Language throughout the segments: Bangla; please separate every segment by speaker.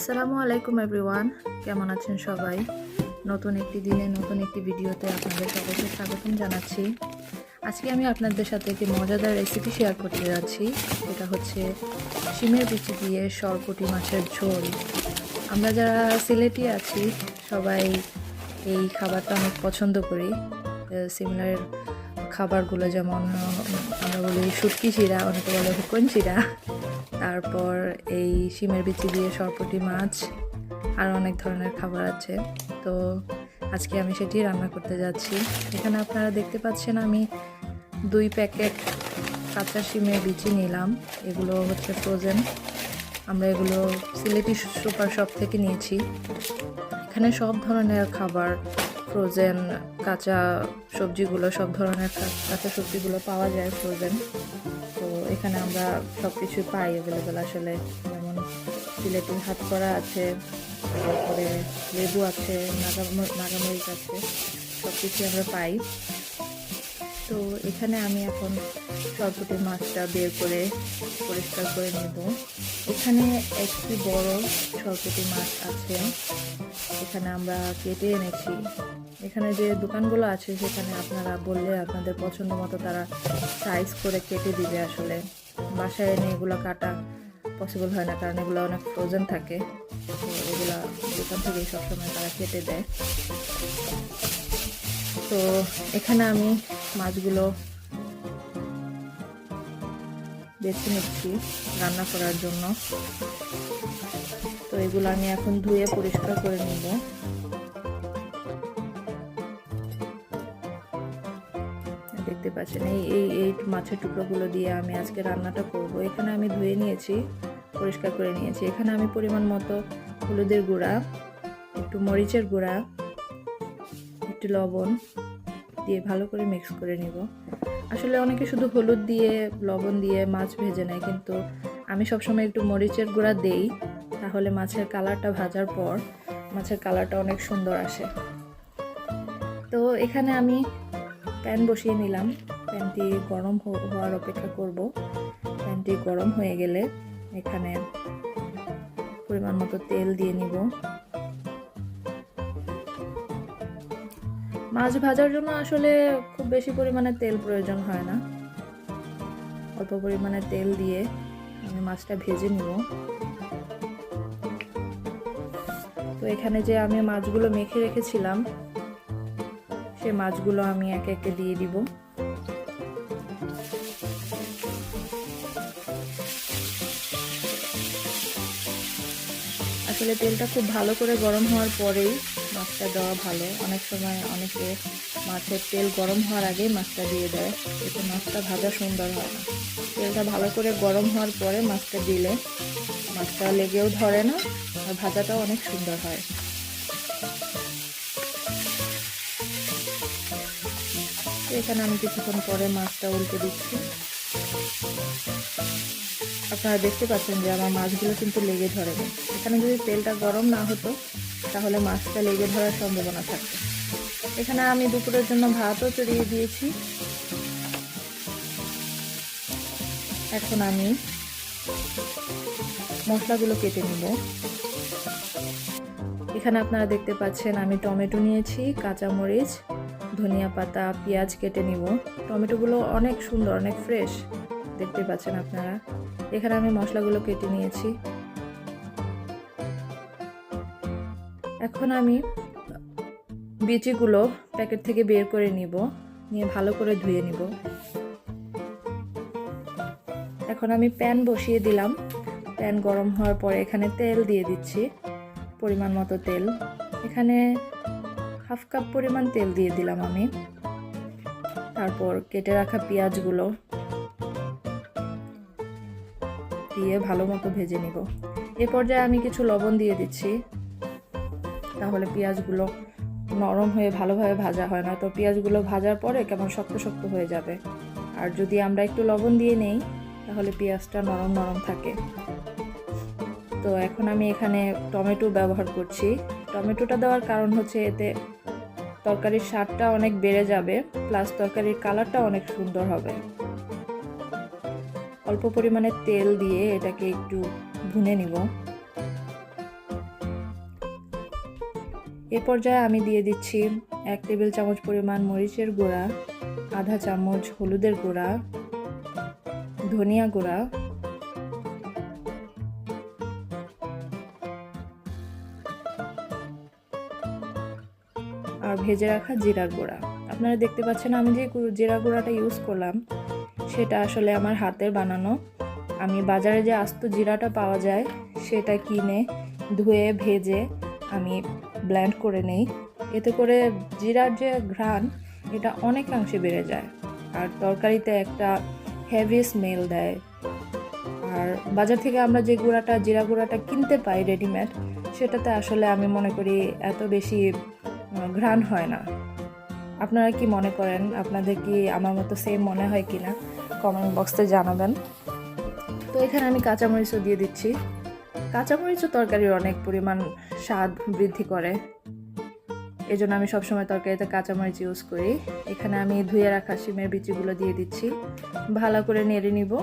Speaker 1: আসসালামু আলাইকুম এভরিওয়ান। কেমন আছেন সবাই? নতুন একটি দিনে, নতুন একটি ভিডিওতে আপনাদের সবাইকে স্বাগতম জানাচ্ছি। আজকে আমি আপনাদের সাথে একটি মজাদার রেসিপি শেয়ার করতে যাচ্ছি। এটা হচ্ছে শিমের বিচি দিয়ে সরপুটি মাছের ঝোল। আমরা যারা সিলেটি আছি, সবাই এই খাবারটা অনেক পছন্দ করি। সিমিলার খাবারগুলো যেমন আমরা বলি শুটকি চিরা অনেকে বলে হুকন চিরা তারপর এই শিমের বিচি দিয়ে সরপটি মাছ আর অনেক ধরনের খাবার আছে। তো আজকে আমি সেটি রান্না করতে যাচ্ছি। এখানে আপনারা দেখতে পাচ্ছেন আমি দুই প্যাকেট কাঁচা শিমের বিচি নিলাম। এগুলো হচ্ছে ফ্রোজেন আমরা এগুলো সিলেটি সুপার শপ থেকে নিয়েছি। এখানে সব ধরনের খাবার ফ্রোজেন কাঁচা সবজিগুলো, সব ধরনের কাঁচা সবজিগুলো পাওয়া যায় ফ্রোজেন এখানে আমরা সব কিছুই পাই অ্যাভেলেবেল আসলে। যেমন সিলেটি হাত করা আছে, তারপরে লেবু আছে, নাগা- নাগামরিচ আছে সব কিছুই আমরা পাই। তো এখানে আমি এখন সরপুটি মাছটা বের করে পরিষ্কার করে নেব। এখানে একটি বড় সরপুটি মাছ আছে। এখানে আমরা কেটে এনেছি। এখানে যে দোকানগুলো আছে সেখানে আপনারা বললে আপনাদের পছন্দ মতো তারা সাইজ করে কেটে দিবে আসলে। বাসায় এনে এগুলো কাটা পসিবল হয় না, কারণ এগুলো অনেক ফ্রোজেন থাকে। তো এগুলো দোকান থেকেই সবসময় তারা কেটে দেয়। তো এখানে আমি মাছগুলো বেছে নিচ্ছি রান্না করার জন্য। তো এগুলো আমি এখন ধুয়ে পরিষ্কার করে নিব। দেখতে পাচ্ছেন। এই এই এই মাছের টুকরোগুলো দিয়ে আমি আজকে রান্নাটা করব। এখানে আমি ধুয়ে নিয়েছি, পরিষ্কার করে নিয়েছি। এখানে আমি পরিমাণ মতো হলুদের গুঁড়া, একটু মরিচের গুঁড়া, একটু লবণ দিয়ে ভালো করে মিক্স করে নিব। আসলে অনেকে শুধু হলুদ দিয়ে, লবণ দিয়ে মাছ ভেজে নেয়, কিন্তু আমি সবসময় একটু মরিচের গুঁড়া দেই, তাহলে মাছের কালারটা ভাজার পর মাছের কালারটা অনেক সুন্দর আসে। তো এখানে আমি প্যান বসিয়ে নিলাম। প্যানটি গরম হওয়ার অপেক্ষা করব। প্যানটি গরম হয়ে গেলে এখানে পরিমাণ মতো তেল দিয়ে নিব। মাছ ভাজার জন্য আসলে খুব বেশি পরিমাণে তেল প্রয়োজন হয় না। অল্প পরিমাণে তেল দিয়ে আমি মাছটা ভেজে নিব। তো এখানে যে আমি মাছগুলো মেখে রেখেছিলাম সে মাছগুলো আমি একে একে দিয়ে দিব। আসলে তেলটা খুব ভালো করে গরম হওয়ার পরেই মাছটা দেওয়া ভালো। অনেক সময় অনেকে মাছের তেল গরম হওয়ার আগেই মাছটা দিয়ে দেয়। এতে মাছটা ভাজা সুন্দর হয় না। তেলটা ভালো করে গরম হওয়ার পরে মাছটা দিলে মাছটা লেগেও ধরে না, আর ভাজাটাও অনেক সুন্দর হয়। তো এখানে আমি কিছুক্ষণ পরে মাছটা উল্টে দিচ্ছি। আপনারা দেখতে পাচ্ছেন যে আমার মাছগুলো কিন্তু লেগে ধরেনি এখানে যদি তেলটা গরম না হতো, তাহলে মাছটা লেগে ধরার সম্ভাবনা থাকতো। এখানে আমি দুপুরের জন্য ভাতও চড়িয়ে দিয়েছি। এখন আমি মশলাগুলো কেটে নিব। এখানে আপনারা দেখতে পাচ্ছেন আমি টমেটো নিয়েছি, কাঁচামরিচ ধনিয়া পাতা, পেঁয়াজ কেটে নিব। টমেটোগুলো অনেক সুন্দর, অনেক ফ্রেশ দেখতে পাচ্ছেন আপনারা? এখানে আমি মশলাগুলো কেটে নিয়েছি। এখন আমি বিচিগুলো প্যাকেট থেকে বের করে নিব, নিয়ে ভালো করে ধুয়ে নিব। এখন আমি প্যান বসিয়ে দিলাম। প্যান গরম হওয়ার পরে এখানে তেল দিয়ে দিচ্ছি, পরিমাণ মতো তেল। এখানে হাফ কাপ পরিমাণ তেল দিয়ে দিলাম আমি। তারপর কেটে রাখা পেঁয়াজগুলো দিয়ে ভালো মতো ভেজে নিব। এ পর্যায়ে আমি কিছু লবণ দিয়ে দিচ্ছি। তাহলে পেঁয়াজগুলো নরম হয়ে ভালোভাবে ভাজা হয় না। তো পেঁয়াজগুলো ভাজার পরে কেমন শক্ত শক্ত হয়ে যাবে। আর যদি আমরা একটু লবণ দিয়ে নেই, তাহলে পেঁয়াজটা নরম নরম থাকে। তো এখন আমি এখানে টমেটো ব্যবহার করছি। টমেটোটা দেওয়ার কারণ হচ্ছে এতে তরকারির স্বাদটা অনেক বেড়ে যাবে, প্লাস তরকারির কালারটা অনেক সুন্দর হবে। অল্প পরিমাণে তেল দিয়ে এটাকে একটু ভুনে নিব। এ পর্যায়ে আমি দিয়ে দিচ্ছি এক টেবিল চামচ পরিমাণ মরিচের গুঁড়া, আধা চামচ হলুদের গুঁড়া, ধনিয়া গুঁড়া ভেজে রাখা জিরার গুঁড়া। আপনারা দেখতে পাচ্ছেন আমি যে জিরা গুঁড়াটা ইউজ করলাম, সেটা আসলে আমার হাতের বানানো। আমি বাজারে যে আস্ত জিরাটা পাওয়া যায়, সেটা কিনে ধুয়ে ভেজে আমি ব্ল্যান্ড করে নেই। এতে করে জিরার যে ঘ্রাণ, এটা অনেকাংশে বেড়ে যায়। আর তরকারিতে একটা হেভি স্মেল দেয়। আর বাজার থেকে আমরা যে গুঁড়াটা, জিরা গুঁড়াটা কিনতে পাই রেডিমেড সেটাতে আসলে আমি মনে করি এত বেশি ঘ্রাণ হয় না। আপনারা কি মনে করেন? আপনাদের কি আমার মতো সেম মনে হয় কি না? কমেন্ট বক্সে জানাবেন। তো এখানে আমি কাঁচামরিচও দিয়ে দিচ্ছি। কাঁচামরিচও তরকারির অনেক পরিমাণ স্বাদ বৃদ্ধি করে। এজন্য আমি সবসময় তরকারিতে কাঁচামরিচ ইউজ করি। এখানে আমি ধুয়ে রাখা শিমের বিচিগুলো দিয়ে দিচ্ছি। ভালো করে নেড়ে নিব।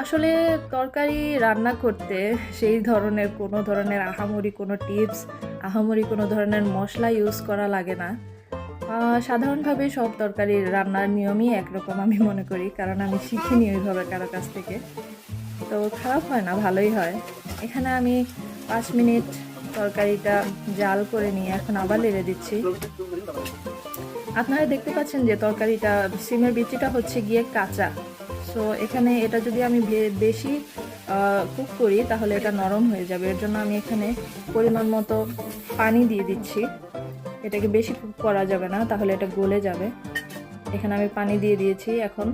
Speaker 1: আসলে তরকারি রান্না করতে সেই ধরনের কোনো ধরনের আহামরি কোনো টিপস, আহামরি কোনো ধরনের মশলা ইউজ করা লাগে না। সাধারণভাবে সব তরকারি রান্নার নিয়মই একরকম আমি মনে করি, কারণ আমি শিখিনি ওইভাবে কারও কাছ থেকে। তো খারাপ হয় না, ভালোই হয়। এখানে আমি পাঁচ মিনিট তরকারিটা জাল করে নিয়ে এখন আবার লেড়ে দিচ্ছি। আপনারা দেখতে পাচ্ছেন যে তরকারিটা, সিমের বিচিটা হচ্ছে গিয়ে কাঁচা। সো এখানে এটা যদি আমি বেশি কুক করি, তাহলে এটা নরম হয়ে যাবে। এর জন্য আমি এখানে পরিমাণ মতো পানি দিয়ে দিচ্ছি। এটাকে বেশি কুক করা যাবে না, তাহলে এটা গলে যাবে। এখানে আমি পানি দিয়ে দিয়েছি। এখন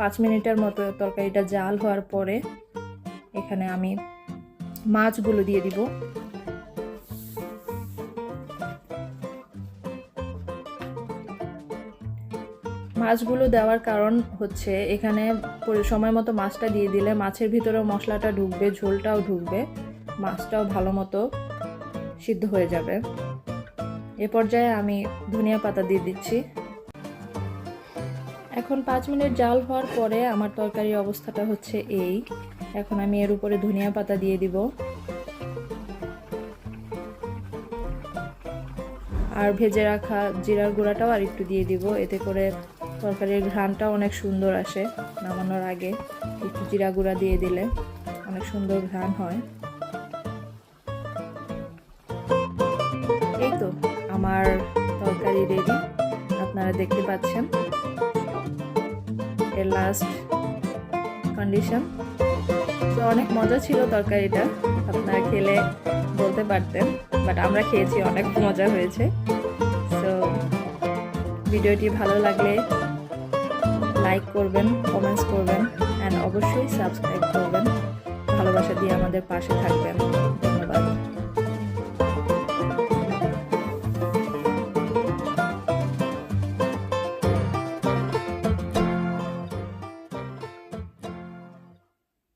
Speaker 1: পাঁচ মিনিটের মতো তরকারিটা জাল হওয়ার পরে এখানে আমি মাছগুলো দিয়ে দিব। মাছগুলো দেওয়ার কারণ হচ্ছে এখানে সময় মতো মাছটা দিয়ে দিলে মাছের ভিতরেও মশলাটা ঢুকবে, ঝোলটাও ঢুকবে, মাছটাও ভালো মতো সিদ্ধ হয়ে যাবে। এ পর্যায়ে আমি ধনিয়া পাতা দিয়ে দিচ্ছি। এখন পাঁচ মিনিট জাল হওয়ার পরে আমার তরকারির অবস্থাটা হচ্ছে এই। এখন আমি এর উপরে ধনিয়া পাতা দিয়ে দিব। আর ভেজে রাখা জিরার গুঁড়াটাও আর একটু দিয়ে দিব। এতে করে তরকারির ঘ্রাণটা অনেক সুন্দর আসে নামানোর আগে। একটু জিরা গুঁড়া দিয়ে দিলে অনেক সুন্দর ঘ্রাণ হয়। এই তো আমার তরকারি রেডি আপনারা দেখতে পাচ্ছেন। এর লাস্ট কন্ডিশন তো অনেক মজা ছিল তরকারিটা। আপনারা খেলে বলতে পারতেন বাট আমরা খেয়েছি, অনেক মজা হয়েছে। তো ভিডিওটি ভালো লাগলে লাইক করবেন কমেন্টস করবেন অ্যান্ড অবশ্যই সাবস্ক্রাইব করবেন। ভালোবাসা দিয়ে আমাদের পাশে থাকবেন। ধন্যবাদ।